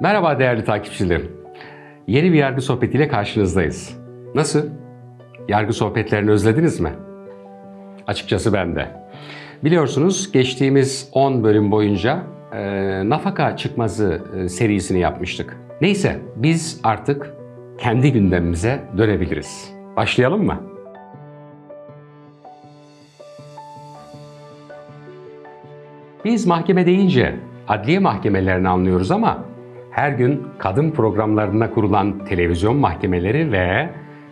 Merhaba değerli takipçilerim. Yeni bir yargı sohbetiyle karşınızdayız. Nasıl? Yargı sohbetlerini özlediniz mi? Açıkçası ben de. Biliyorsunuz geçtiğimiz 10 bölüm boyunca e, nafaka çıkmazı e, serisini yapmıştık. Neyse biz artık kendi gündemimize dönebiliriz. Başlayalım mı? Biz mahkeme deyince adliye mahkemelerini anlıyoruz ama her gün kadın programlarına kurulan televizyon mahkemeleri ve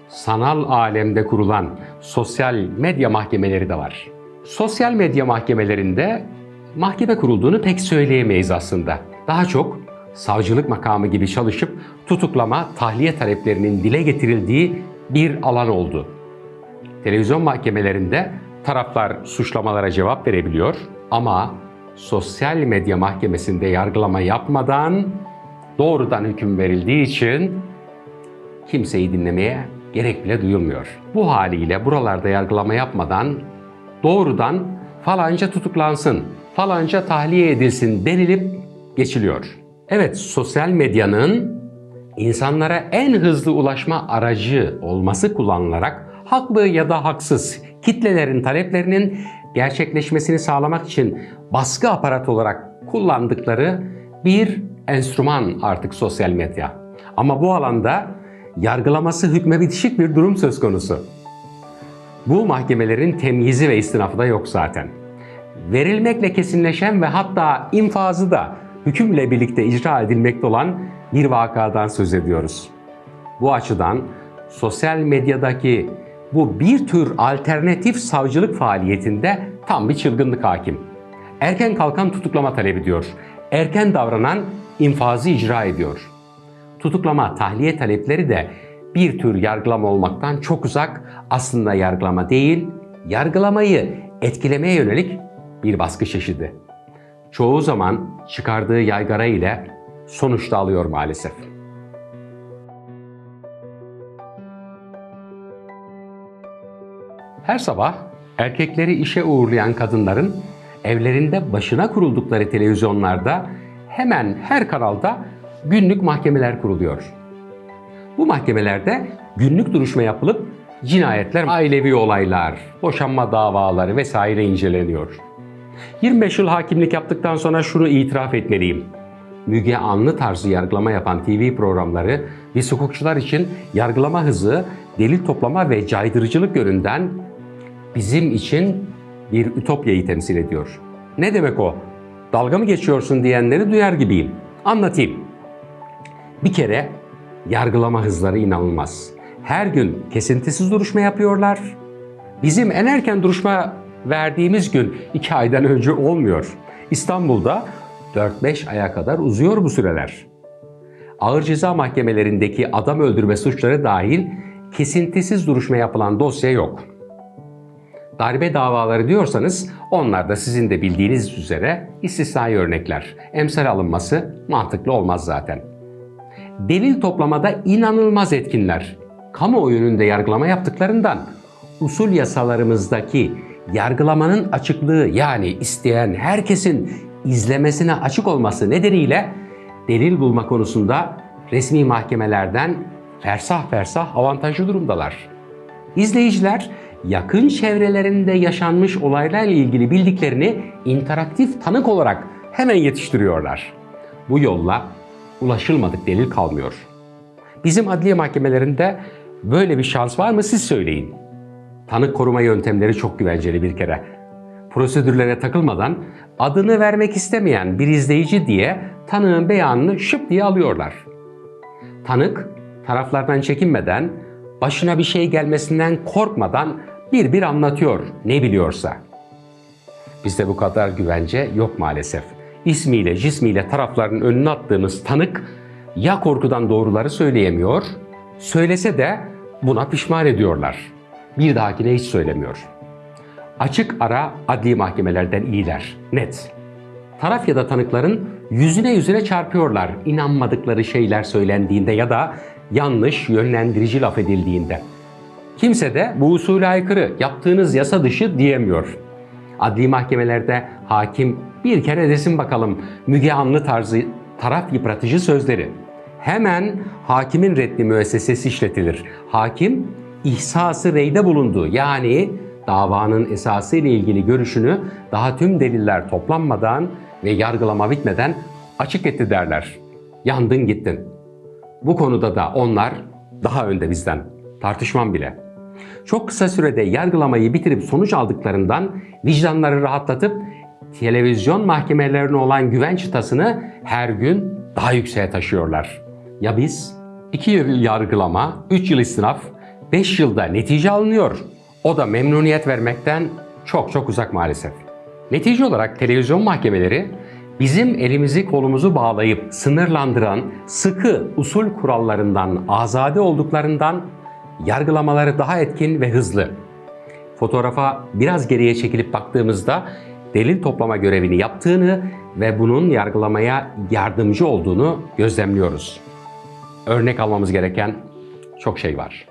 sanal alemde kurulan sosyal medya mahkemeleri de var. Sosyal medya mahkemelerinde mahkeme kurulduğunu pek söyleyemeyiz aslında. Daha çok savcılık makamı gibi çalışıp tutuklama, tahliye taleplerinin dile getirildiği bir alan oldu. Televizyon mahkemelerinde taraflar suçlamalara cevap verebiliyor ama sosyal medya mahkemesinde yargılama yapmadan doğrudan hüküm verildiği için kimseyi dinlemeye gerek bile duyulmuyor. Bu haliyle buralarda yargılama yapmadan doğrudan falanca tutuklansın, falanca tahliye edilsin denilip geçiliyor. Evet, sosyal medyanın insanlara en hızlı ulaşma aracı olması kullanılarak haklı ya da haksız kitlelerin taleplerinin gerçekleşmesini sağlamak için baskı aparatı olarak kullandıkları bir enstrüman artık sosyal medya. Ama bu alanda yargılaması hükme bitişik bir durum söz konusu. Bu mahkemelerin temyizi ve istinafı da yok zaten. Verilmekle kesinleşen ve hatta infazı da hükümle birlikte icra edilmekte olan bir vakadan söz ediyoruz. Bu açıdan sosyal medyadaki bu bir tür alternatif savcılık faaliyetinde tam bir çılgınlık hakim. Erken kalkan tutuklama talep ediyor. Erken davranan infazı icra ediyor. Tutuklama, tahliye talepleri de bir tür yargılama olmaktan çok uzak, aslında yargılama değil, yargılamayı etkilemeye yönelik bir baskı çeşidi. Çoğu zaman çıkardığı yaygara ile sonuçta alıyor maalesef. Her sabah erkekleri işe uğurlayan kadınların evlerinde başına kuruldukları televizyonlarda hemen her kanalda günlük mahkemeler kuruluyor. Bu mahkemelerde günlük duruşma yapılıp cinayetler, ailevi olaylar, boşanma davaları vesaire inceleniyor. 25 yıl hakimlik yaptıktan sonra şunu itiraf etmeliyim. Müge Anlı tarzı yargılama yapan TV programları biz hukukçular için yargılama hızı, delil toplama ve caydırıcılık yönünden bizim için bir ütopyayı temsil ediyor. Ne demek o? Dalga mı geçiyorsun diyenleri duyar gibiyim. Anlatayım. Bir kere yargılama hızları inanılmaz. Her gün kesintisiz duruşma yapıyorlar. Bizim en erken duruşma verdiğimiz gün iki aydan önce olmuyor. İstanbul'da 4-5 aya kadar uzuyor bu süreler. Ağır ceza mahkemelerindeki adam öldürme suçları dahil kesintisiz duruşma yapılan dosya yok. Darbe davaları diyorsanız onlar da sizin de bildiğiniz üzere istisnai örnekler. Emsal alınması mantıklı olmaz zaten. Delil toplamada inanılmaz etkinler. Kamuoyu önünde yargılama yaptıklarından usul yasalarımızdaki yargılamanın açıklığı yani isteyen herkesin izlemesine açık olması nedeniyle delil bulma konusunda resmi mahkemelerden fersah fersah avantajlı durumdalar. İzleyiciler yakın çevrelerinde yaşanmış olaylarla ilgili bildiklerini interaktif tanık olarak hemen yetiştiriyorlar. Bu yolla ulaşılmadık delil kalmıyor. Bizim adliye mahkemelerinde böyle bir şans var mı siz söyleyin. Tanık koruma yöntemleri çok güvenceli bir kere. Prosedürlere takılmadan adını vermek istemeyen bir izleyici diye tanığın beyanını şıp diye alıyorlar. Tanık taraflardan çekinmeden, başına bir şey gelmesinden korkmadan bir bir anlatıyor ne biliyorsa. Bizde bu kadar güvence yok maalesef. İsmiyle, cismiyle tarafların önüne attığımız tanık ya korkudan doğruları söyleyemiyor, söylese de buna pişman ediyorlar. Bir dahakine hiç söylemiyor. Açık ara adli mahkemelerden iyiler, net. Taraf ya da tanıkların yüzüne yüzüne çarpıyorlar inanmadıkları şeyler söylendiğinde ya da yanlış yönlendirici laf edildiğinde. Kimse de bu usule aykırı, yaptığınız yasa dışı diyemiyor. Adli mahkemelerde hakim bir kere desin bakalım Müge Anlı tarzı taraf yıpratıcı sözleri. Hemen hakimin reddi müessesesi işletilir. Hakim ihsası reyde bulundu. Yani davanın esası ile ilgili görüşünü daha tüm deliller toplanmadan ve yargılama bitmeden açık etti derler. Yandın gittin. Bu konuda da onlar daha önde bizden. Tartışmam bile. Çok kısa sürede yargılamayı bitirip sonuç aldıklarından vicdanları rahatlatıp televizyon mahkemelerine olan güven çıtasını her gün daha yükseğe taşıyorlar. Ya biz? 2 yıl yargılama, 3 yıl istinaf, 5 yılda netice alınıyor. O da memnuniyet vermekten çok çok uzak maalesef. Netice olarak televizyon mahkemeleri bizim elimizi kolumuzu bağlayıp sınırlandıran sıkı usul kurallarından azade olduklarından yargılamaları daha etkin ve hızlı. Fotoğrafa biraz geriye çekilip baktığımızda delil toplama görevini yaptığını ve bunun yargılamaya yardımcı olduğunu gözlemliyoruz. Örnek almamız gereken çok şey var.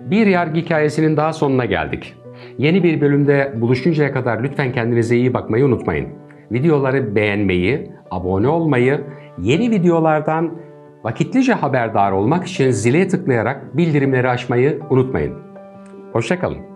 Bir yargı hikayesinin daha sonuna geldik. Yeni bir bölümde buluşuncaya kadar lütfen kendinize iyi bakmayı unutmayın. Videoları beğenmeyi, abone olmayı, yeni videolardan vakitlice haberdar olmak için zile tıklayarak bildirimleri açmayı unutmayın. Hoşçakalın.